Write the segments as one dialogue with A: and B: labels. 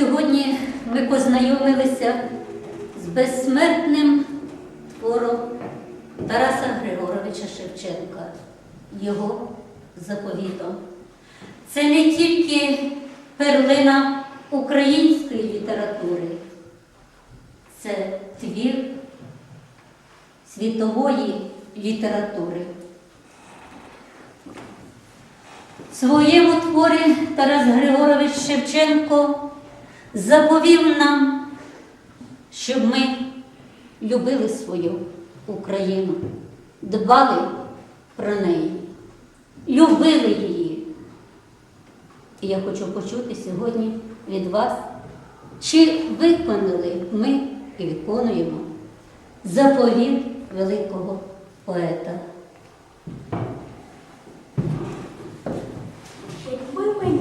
A: Сьогодні ми познайомилися з безсмертним твором Тараса Григоровича Шевченка, його заповітом. Це не тільки перлина української літератури, це твір світової літератури. В своєму творі Тарас Григорович Шевченко заповів нам, щоб ми любили свою Україну, дбали про неї, любили її. І я хочу почути сьогодні від вас, чи виконали ми і виконуємо заповіт великого поета.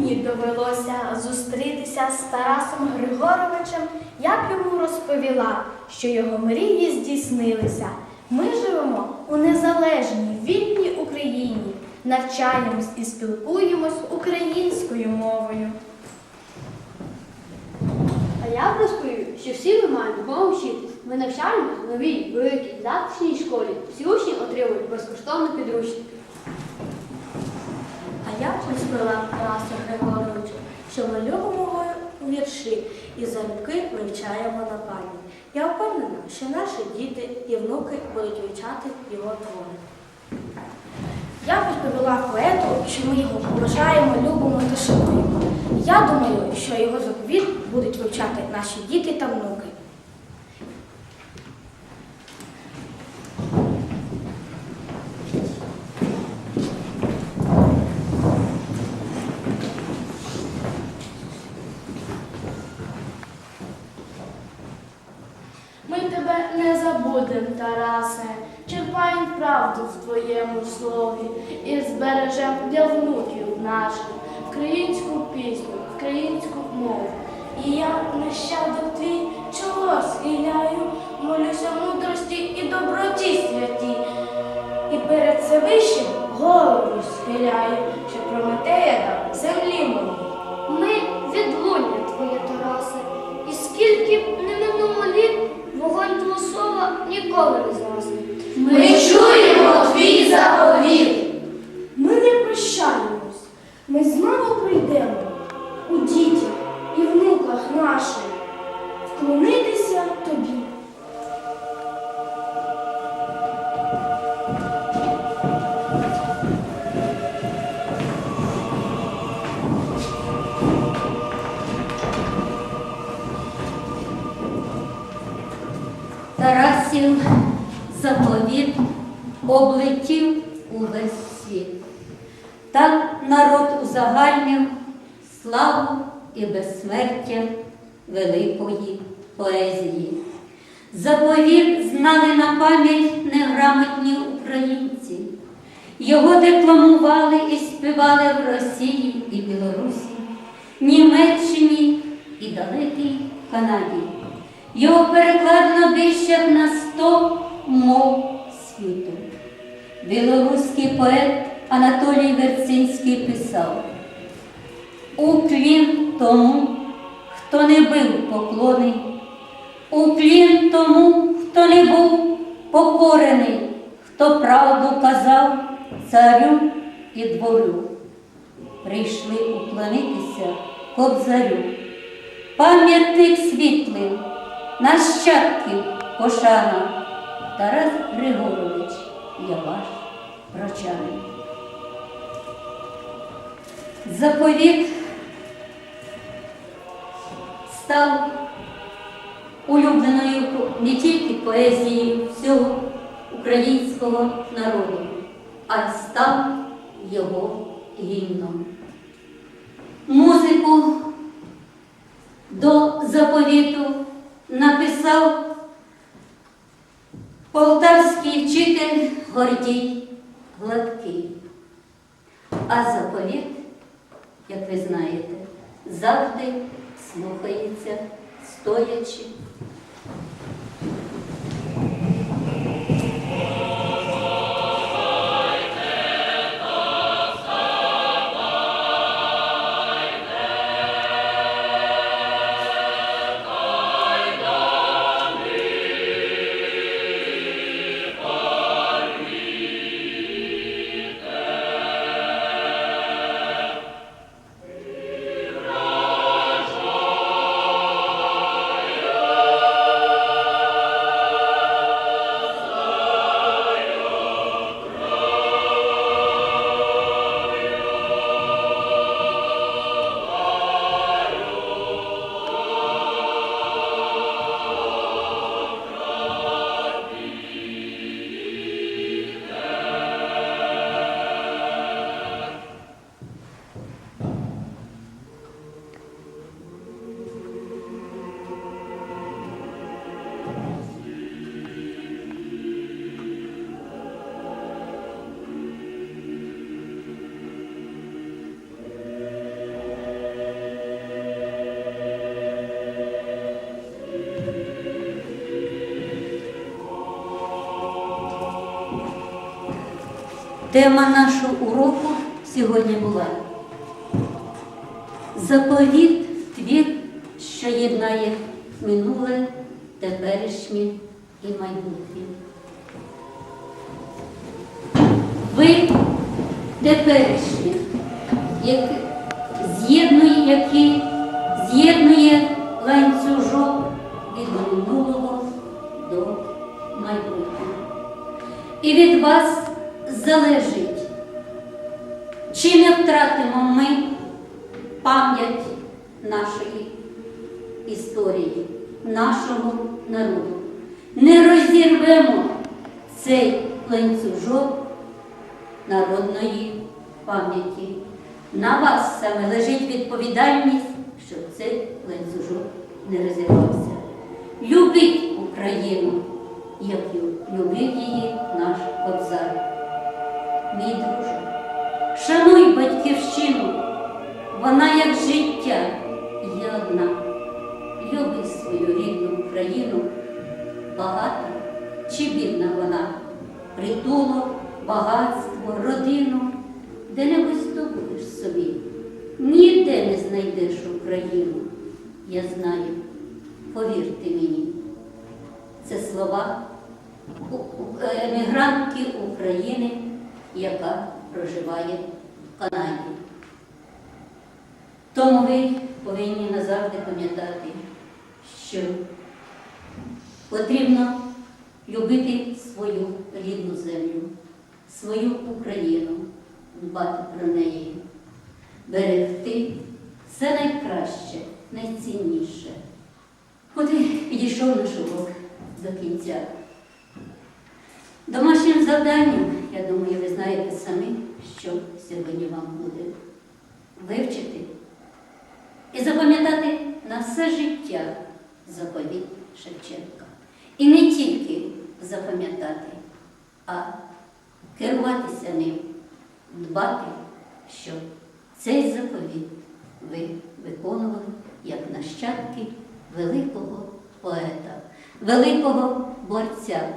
B: Мені довелося зустрітися з Тарасом Григоровичем, я б йому розповіла, що його мрії здійснилися. Ми живемо у незалежній вільній Україні, навчаємось і спілкуємось українською мовою.
C: А я розповів, що всі ми маємо кому вчитись. Ми навчаємось в новій, великій, затишній школі. Всі учні отримують безкоштовно підручники.
B: А я б розповіла Тарасу Григоровичу, що ми любимо вірші і залюбки вивчаємо на пам'ять. Я впевнена, що наші діти і внуки будуть вивчати його твори. Я розповіла поету, що ми його поважаємо, любимо та шануємо. Я думаю, що його заповіт будуть вивчати наші діти та внуки. Ми не забудем, Тарасе, черпаєм правду в твоєму слові і збережем для внуків наших українську пісню, українську мову. І я нащадок твій чоло схиляю, молюся мудрості і доброті
A: Тарасів заповіт облетів увесь світ. Так народ узагальнив славу і безсмертя великої поезії. Заповіт знали на пам'ять неграмотні українці. Його декламували і співали в Росії і Білорусі, Німеччині і далекій Канаді. Його перекладено більше на сто мов світу. Білоруський поет Анатолій Верцинський писав Уклін тому, хто не бив поклони, уклін тому, хто не був покорений, хто правду казав царю і дворю. Прийшли уклонитися кобзарю, пам'ятник світлим, нащадків пошана, Тарас Григорович, я ваш прочаний. Заповіт став улюбленою не тільки поезією всього українського народу, а й став його гімном. Музику до заповіту написав полтавський вчитель Гордій Гладкий. А заповіт, як ви знаєте, завжди слухається стоячи. Тема нашого уроку сьогодні була заповіт твір, що єднає минуле, теперішнє і майбутнє. Ви теперішнє, як, з'єднує, який з'єднує ланцюжок від минулого до майбутнього. І від вас залежить, чи не втратимо ми пам'ять нашої історії, нашого народу. Не розірвемо цей ланцюжок народної пам'яті. На вас саме лежить відповідальність, щоб цей ланцюжок не розірвався. Любіть Україну, як любив її наш кобзар. Мій друже, шануй батьківщину, вона як життя є одна. Люби свою рідну Україну, багата чи бідна вона, притулок, багатство, родину, де-небудь здобудеш собі, ніде не знайдеш Україну. Я знаю, повірте мені, це слова емігрантки України, яка проживає в Канаді. Тому ви повинні назавжди пам'ятати, що потрібно любити свою рідну землю, свою Україну, дбати про неї, берегти все найкраще, найцінніше. І підійшов наш урок до кінця. Домашнім завданням, я думаю, ви знаєте самі, що сьогодні вам буде вивчити і запам'ятати на все життя заповіт Шевченка. І не тільки запам'ятати, а керуватися ним, дбати, щоб цей заповіт ви виконували як нащадки великого поета, великого борця,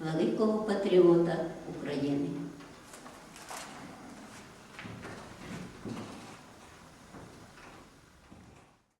A: великого патріота України.